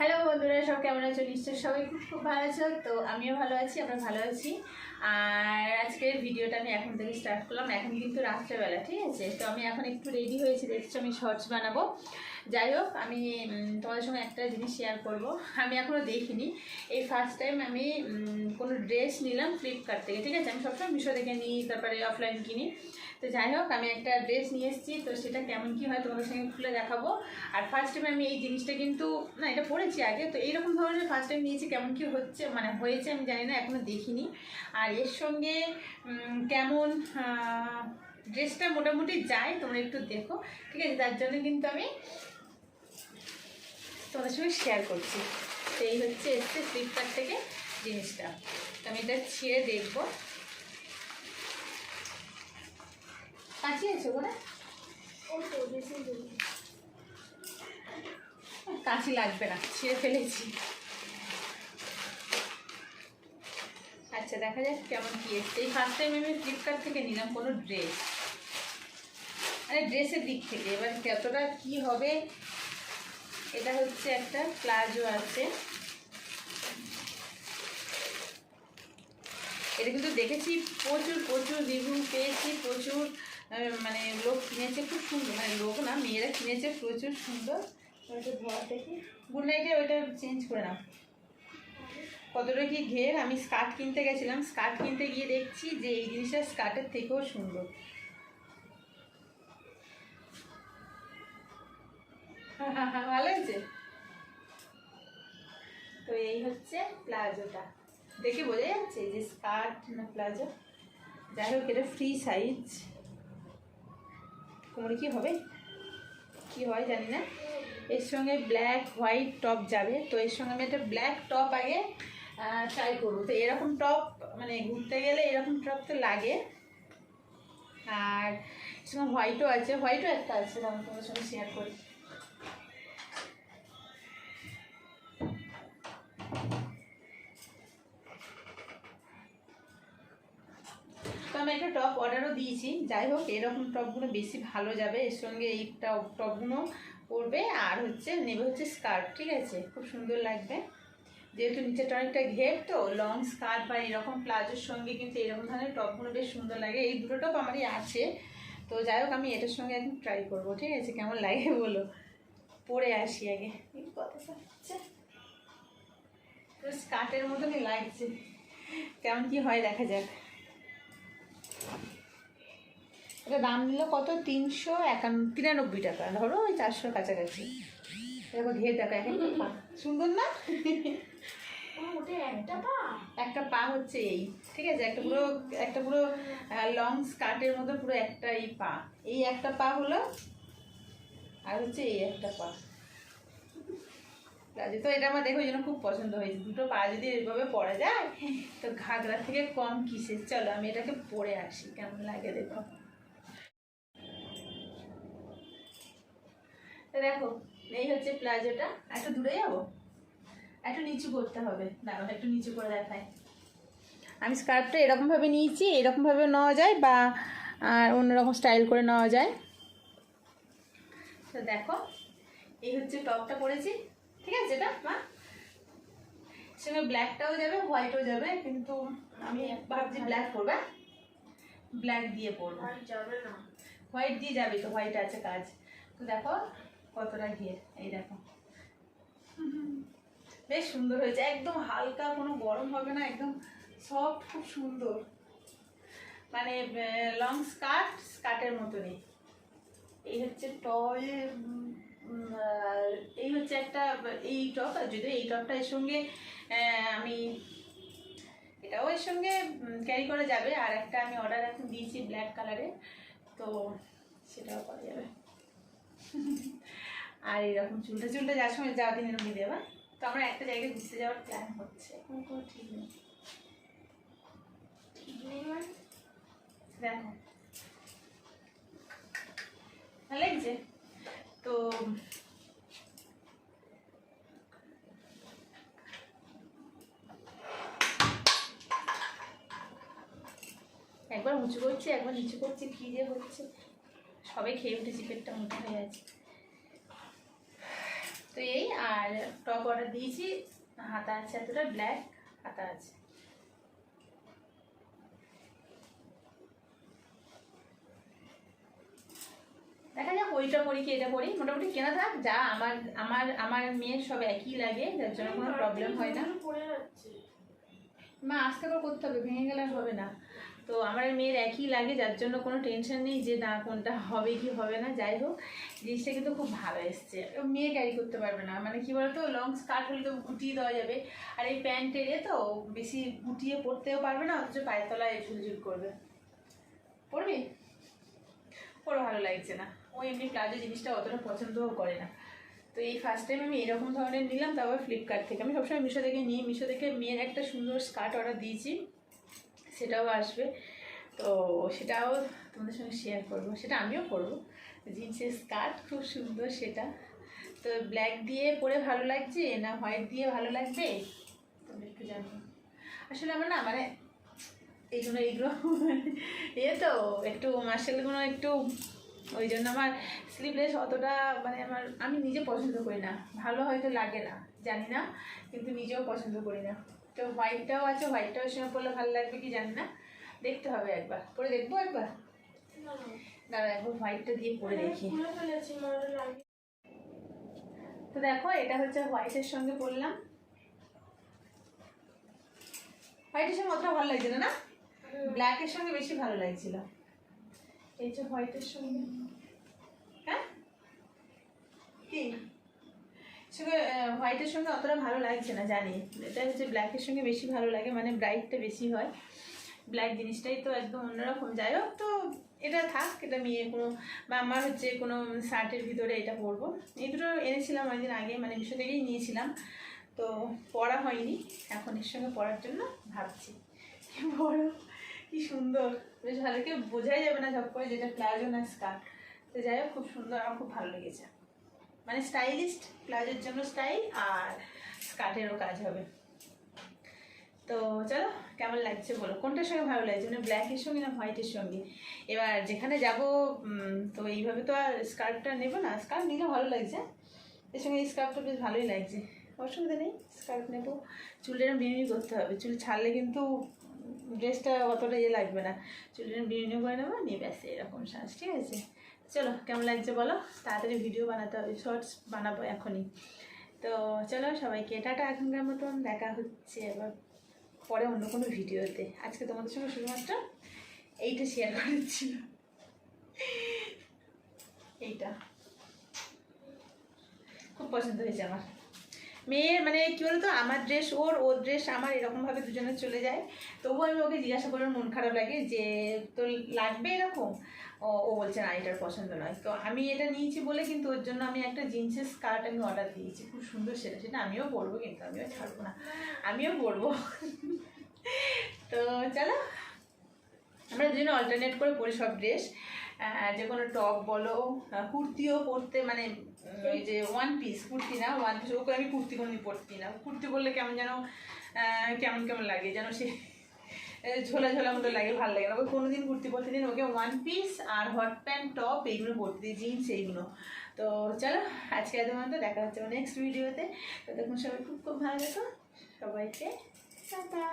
Hello বন্ধুরা, সব কেমন আছো? নিশ্চয় সবাই খুব খুব ভালো আছো। তো আমিও ভালো আছি, আমরা ভালো আছি। আর আজকের ভিডিওটা আমি এখন থেকে স্টার্ট করলাম। এখন কিন্তু রাত্রেবেলা, ঠিক আছে? তো আমি এখন একটু রেডি হয়েছি, দেখছ আমি শর্টস বানাবো। যাই হোক, আমি তোমাদের সঙ্গে একটা জিনিস শেয়ার করব। আমি এখনও দেখিনি। এই ফার্স্ট টাইম আমি কোনো ড্রেস নিলাম ফ্লিপকার্ট থেকে, ঠিক আছে? আমি সবসময় মিশো থেকে নিই, তারপরে অফলাইন কিনি। তো যাই হোক, আমি একটা ড্রেস নিয়ে এসেছি, তো সেটা কেমন কি হয় তোমাদের সঙ্গে খুলে দেখাবো। আর ফার্স্ট টাইম আমি এই জিনিসটা কিন্তু, না, এটা পড়েছি আগে, তো এইরকম ধরনের ফার্স্ট টাইম নিয়েছি, কেমন কি হচ্ছে মানে হয়েছে আমি জানি না এখনও দেখিনি। আর এর সঙ্গে কেমন ড্রেসটা মোটামুটি যায়, তোমরা একটু দেখো, ঠিক আছে? তার জন্য কিন্তু আমি তোমাদের সঙ্গে শেয়ার করছি। তো এই হচ্ছে এসছে ফ্লিপকার্ট থেকে জিনিসটা। তো আমি এটা ছিঁড়ে দেখব। ওখানে কাঁচি লাগবে না, ছিঁড়ে ফেলেছি। আচ্ছা দেখা যাক কেমন কি এসছে। এই ফার্স্ট টাইম আমি ফ্লিপকার্ট থেকে নিলাম কোনো ড্রেস মানে ড্রেসের দিক থেকে, এবার কতটা কি হবে, এটা হচ্ছে একটা প্লাজো আছে। এটা কিন্তু দেখেছি প্রচুর প্রচুর রিভিউ পেয়েছি, প্রচুর মানে লোক কিনেছে খুব সুন্দর মানে লোক না, মেয়েরা কিনেছে প্রচুর সুন্দর। ওইটা ধোয়া থেকে গুড নাইটে ওইটা চেঞ্জ করে নাও। কতটা কি ঘের? আমি স্কার্ট কিনতে গেছিলাম। স্কার্ট কিনতে গিয়ে দেখছি যে এই জিনিসটা স্কার্টের থেকেও সুন্দর। ভালো হয়েছে? তো এই হচ্ছে প্লাজোটা। দেখে বোঝা যাচ্ছে যে স্কার্ট না প্লাজো? যাই হোক, এটা ফ্রি সাইজ কোমরে কি হবে? কি হয় জানি না। এর সঙ্গে ব্ল্যাক হোয়াইট টপ যাবে। তো এর সঙ্গে আমি একটা ব্ল্যাক টপ আগে ট্রাই করব। তো এরকম টপ মানে ঘুরতে গেলে এরকম টপ তো লাগে। আর এর সঙ্গে হোয়াইটও আছে। হোয়াইটও একটা আছে আমি তোমার সঙ্গে শেয়ার করি। আমি একটা টপ অর্ডারও দিয়েছি। যাই হোক, এরকম টপগুলো বেশি ভালো যাবে। এর সঙ্গে এই টপ টপগুলো পরবে। আর হচ্ছে নেবে হচ্ছে স্কার্ট ঠিক আছে? খুব সুন্দর লাগবে। যেহেতু নিচেটা অনেকটা ঘের তো লং স্কার্ট বা এরকম প্লাজোর সঙ্গে কিন্তু এরকম ধরনের টপগুলো বেশ সুন্দর লাগে। এই দুটো টপ আমারই আছে। তো যাই হোক, আমি এটার সঙ্গে এখন ট্রাই করব, ঠিক আছে? কেমন লাগে বলো? পরে আসি আগে। স্কার্টের মতনই লাগছে। কেমন কি হয় দেখা যাক। এটা দাম নিল কত? তিনশো একান তিরানব্বই টাকা। ধরো ওই চারশোর কাছাকাছি। দেখো ঘের দেখো এক পা। সুন্দর না? একটা পা? হচ্ছে এই। ঠিক আছে? একটা পুরো একটা পুরো লং স্কার্টের মতো পুরো একটা এই পা। এই একটা পা হলো আর হচ্ছে এই একটা পা। তো এটা আমার দেখো ওই জন্য খুব পছন্দ হয়েছে। দুটো পা যদি এভাবে পরা যায় তো ঘাগরা থেকে কম কিসের? চলো আমি এটাকে পরে আসি। কেমন লাগে দেখো। তো দেখো এই হচ্ছে প্লাজোটা। একটু দূরে যাব? একটু নিচু করতে হবে। দাঁড়াও একটু নিচু করে দেখাই। আমি স্কার্ফটা এরকমভাবে নিয়েছি এরকমভাবে নেওয়া যায় বা আর অন্যরকম স্টাইল করে নেওয়া যায়? তো দেখো এই হচ্ছে টপটা পরেছি। ঠিক আছে এটা? মা? সঙ্গে ব্ল্যাকটাও যাবে হোয়াইটও যাবে কিন্তু আমি ভাবছি ব্ল্যাক পরবে ব্ল্যাক দিয়ে পরবো। যাবে না। হোয়াইট দিয়ে যাবে তো হোয়াইট আছে কাজ। তো দেখো কতটা ঘিয়ে এই দেখো। বেশ সুন্দর হয়েছে। একদম হালকা, কোনো গরম হবে না, একদম সব খুব সুন্দর। মানে লং স্কার্ট স্কার্টের মতনই। এই হচ্ছে টয়ে এই হচ্ছে একটা, এই টপ আর যদি এই টপটা এর সঙ্গে আমি, এটাও এর সঙ্গে ক্যারি করা যাবে। আর একটা আমি অর্ডার এখন দিয়েছি ব্ল্যাক কালারের তো সেটাও করা যাবে। আর এরকম চুলটা চুলটা যাওয়ার সময় যাওয়া দিনের রুমি দেবা তো আমরা একটা জায়গায় ঘুরতে যাওয়ার প্ল্যান হচ্ছে। এখন ঠিক নেই ঠিক নেই মানে? দেখো। ভালো লাগছে? তো একবার উঁচু করছি একবার নিচু করছি কি যে হচ্ছে। সবাই খেয়ে উঠেছি পেটটা মোটা হয়ে আছে। আর টপ অর্ডার দিয়েছি হাতা আছে এতটা ব্ল্যাক হাতা আছে। দেখা যাক ওইটা পরি কি এটা পরি। মোটামুটি কেনা থাক যা আমার আমার আমার মেয়ের সব একই লাগে যার জন্য কোনো প্রবলেম হয় না। মা আস্তে করে করতে হবে ভেঙে গেলে হবে না। তো আমার মেয়ের একই লাগে, যার জন্য কোনো টেনশন নেই যে না কোনটা হবে কি হবে না, যাই হোক। জিনিসটা কিন্তু খুব ভালো এসছে। মেয়ে ক্যারি করতে পারবে না। মানে কি বলতো লং স্কার্ট হলে তো গুটিয়ে দেওয়া যাবে। আর এই প্যান্টের এ তো বেশি গুটিয়ে পরতেও পারবে না, অথচ পায়ের তলায় ঝুলঝুল করবে। পরবি? ওরও ভালো লাগছে না। ও এমনি প্লাজো জিনিসটা অতটা পছন্দও করে না। তো এই ফার্স্ট টাইম আমি এরকম ধরনের নিলাম, তারপর ফ্লিপকার্ট থেকে। আমি সবসময় মিশো থেকে নিই। মিশো থেকে মেয়ের একটা সুন্দর স্কার্ট অর্ডার দিয়েছি। সেটাও আসবে। তো সেটাও তোমাদের সঙ্গে শেয়ার করব। সেটা আমিও করব। জিন্সের স্কার্ট খুব সুন্দর সেটা। তো ব্ল্যাক দিয়ে পরে ভালো লাগছে না হোয়াইট দিয়ে ভালো লাগবে? তোমরা একটু জানো আসলে আমার না মানে এইগুলো এইগুলো এ তো, একটু মার্শালগুলো একটু ওই জন্য আমার স্লিভলেস অতটা মানে আমার, আমি নিজে পছন্দ করি না। ভালো হয়তো লাগে না, জানি না, কিন্তু নিজেও পছন্দ করি না। তো হোয়াইটটাও আছে হোয়াইটটাও সময় পরলে ভালো লাগবে কি জানি না। দেখতে হবে একবার। পরে দেখব একবার। দাঁড়া একবার হোয়াইটটা দিয়ে পরে দেখি। মার লাগে। তো দেখো এটা হচ্ছে হোয়াইটের সঙ্গে পরলাম। হোয়াইটের সঙ্গে অতটা ভালো লাগছিল না? ব্ল্যাকের সঙ্গে বেশি ভালো লাগছিল। এই যে হোয়াইটের সঙ্গে। হ্যাঁ? কি? সঙ্গে হোয়াইটের সঙ্গে অতটা ভালো লাগছে না, জানি। এটা হচ্ছে ব্ল্যাকের সঙ্গে বেশি ভালো লাগে মানে ব্রাইটটা বেশি হয়। ব্ল্যাক জিনিসটাই তো একদম অন্যরকম। যাই হোক, তো এটা থাক, এটা মেয়ে কোনো, বা আমার হচ্ছে কোনো শার্টের ভিতরে এটা পরবো। এই দুটো এনেছিলাম অনেকদিন আগে মানে মিশো থেকেই নিয়েছিলাম। তো পরা হয়নি, এখন এর সঙ্গে পরার জন্য ভাবছি। বড় কি সুন্দর। বেশ ভালো, কেউ বোঝাই যাবে না সব করে যেটা প্লাজো না স্কার্ট। তো যাই হোক, খুব সুন্দর, আমার খুব ভালো লেগেছে। মানে স্টাইলিস্ট প্লাজোর জন্য স্টাইল আর স্কার্টেরও কাজ হবে। তো চলো, কেমন লাগছে বলো? কোনটার সঙ্গে ভালো লাগছে? মানে ব্ল্যাকের সঙ্গে না হোয়াইটের সঙ্গে? এবার যেখানে যাব তো এইভাবে তো আর স্কার্টটা নেব না। স্কার্ট নিলে ভালো লাগছে। এর সঙ্গে এই স্কার্টটা বেশ ভালোই লাগছে। অসুবিধা নেই, স্কার্ট নেব। চুলের বিনুনি করতে হবে। চুল ছাড়লে কিন্তু ড্রেসটা অতটা ইয়ে লাগবে না। চুলের বিনুনি করে নেব, নিয়ে ব্যাস, এরকম সাজ, ঠিক আছে? চলো, কেমন লাগছে বলো? তাড়াতাড়ি ভিডিও বানাতে হবে শর্টস বানাবো এখনই। তো চলো, সবাইকে টাটা, এখনকার মতন। দেখা হচ্ছে এবার পরে অন্য কোনো ভিডিওতে আজকে তোমাদের সঙ্গে শুধুমাত্র এইটা শেয়ার করেছিল এইটা। খুব পছন্দ হয়েছে আমার। মেয়ের মানে কী বলতো, আমার ড্রেস ওর ওর ড্রেস আমার এরকমভাবে দুজনে চলে যায়। তবুও আমি ওকে জিজ্ঞাসা করে মন খারাপ লাগে যে তোর লাগবে এরকম? ও ও বলছে, না, এটার পছন্দ নয়। তো আমি এটা নিয়েছি বলে কিন্তু ওর জন্য আমি একটা জিন্সের স্কার্ট আমি অর্ডার দিয়েছি। খুব সুন্দর সেটা সেটা আমিও পরবো কিন্তু, আমিও ছাড়বো না। আমিও পরবো। তো চলো, আমরা দুজনে অল্টারনেট করে পরি সব ড্রেস যে কোনো টপ বলো কুর্তিও পরতে মানে ওই যে ওয়ান পিস কুর্তি না ওয়ান পিস ওকে আমি কুর্তি কোনোদিন পরতি না। কুর্তি বললে কেমন যেন কেমন কেমন লাগে যেন সে ঝোলা ঝোলা মতো লাগে, ভালো লাগে না। ওকে কোনোদিন কুর্তি পরতে দিন, ওকে ওয়ান পিস আর হট প্যান্ট টপ এইগুলো পরতে দিই জিন্স এইগুলো। তো চলো, আজকে এত মতো দেখা হচ্ছে নেক্সট ভিডিওতে তো। দেখুন সবাই খুব খুব ভালো থাকো। সবাইকে, টাটা।